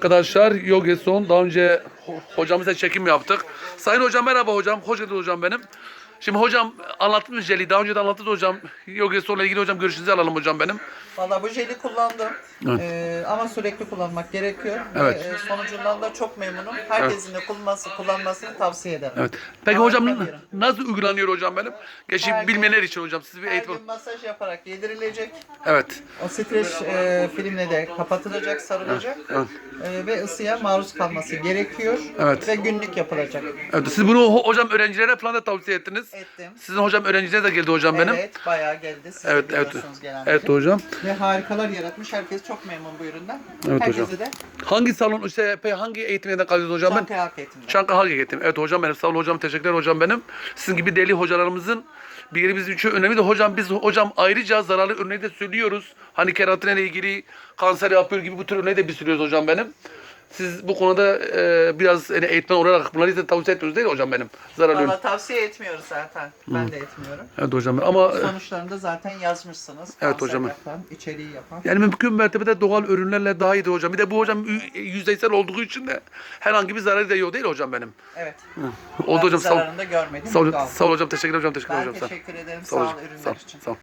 Arkadaşlar Yogeson daha önce ho- hocamızla çekim yaptık. Sayın hocam merhaba hocam. Hoş geldiniz hocam benim. Şimdi hocam anlattınız jeli. Daha önce de anlattınız hocam. Yogeson'la ilgili hocam görüşünüzü alalım hocam benim. Valla bu jeli kullandım Evet. Ee, ama sürekli kullanmak gerekiyor. Evet. Ve, e, sonucundan da çok memnunum. Herkesin de kullanması, kullanmasını tavsiye ederim. Evet. Peki Harika hocam nasıl uygulanıyor hocam benim? Geçip Her gün- bilmeyenler için hocam. Siz bir Her eğitim... gün masaj yaparak yedirilecek. Evet. O streç e, filmle de kapatılacak, sarılacak. Evet. E, ve ısıya maruz kalması gerekiyor. Evet. Ve günlük yapılacak. evet. Siz bunu ho- hocam öğrencilere falan da tavsiye ettiniz. Ettim. Sizin hocam öğrenciler de geldi hocam benim. Evet, bayağı geldi. Siz Evet, evet. gelenleri. Evet hocam. Ve harikalar yaratmış. Herkes çok memnun bu üründen. Evet Herkese hocam. de Hangi salon, işte peki hangi eğitimden kalıyorsunuz hocam ben? Çankaya Halk Eğitim'den. Çankaya Halk Eğitim. Evet hocam benim. Sağ olun hocam. Teşekkürler hocam benim. Sizin gibi deli hocalarımızın bir yeri bizim için önemli de hocam biz hocam ayrıca zararlı örneği de söylüyoruz. Hani keratin ile ilgili kanser yapıyor gibi bu tür örneği de biz söylüyoruz hocam benim. Siz bu konuda e, biraz yani eğitmen olarak bunları da tavsiye etmiyoruz değil mi hocam benim? Zararlı. Valla tavsiye etmiyoruz zaten. Ben de etmiyorum. Evet hocam ama e, Sonuçlarını da zaten yazmışsınız. Evet Kanser hocam. Yapan, içeriği yapan. yani mümkün mertebede doğal ürünlerle daha iyidir hocam. Bir de bu hocam ü- yüzeysel olduğu için de herhangi bir zararı da yok değil hocam benim. Evet. Oldu Ben hocam sağ ol. zararını da görmedim. Sağ ol, sağ ol hocam teşekkür ederim hocam teşekkür Ben ederim. Sağ ol. teşekkür ederim. Sağ ol ol hocam. ürünler Sağ ol. için. Sağ ol.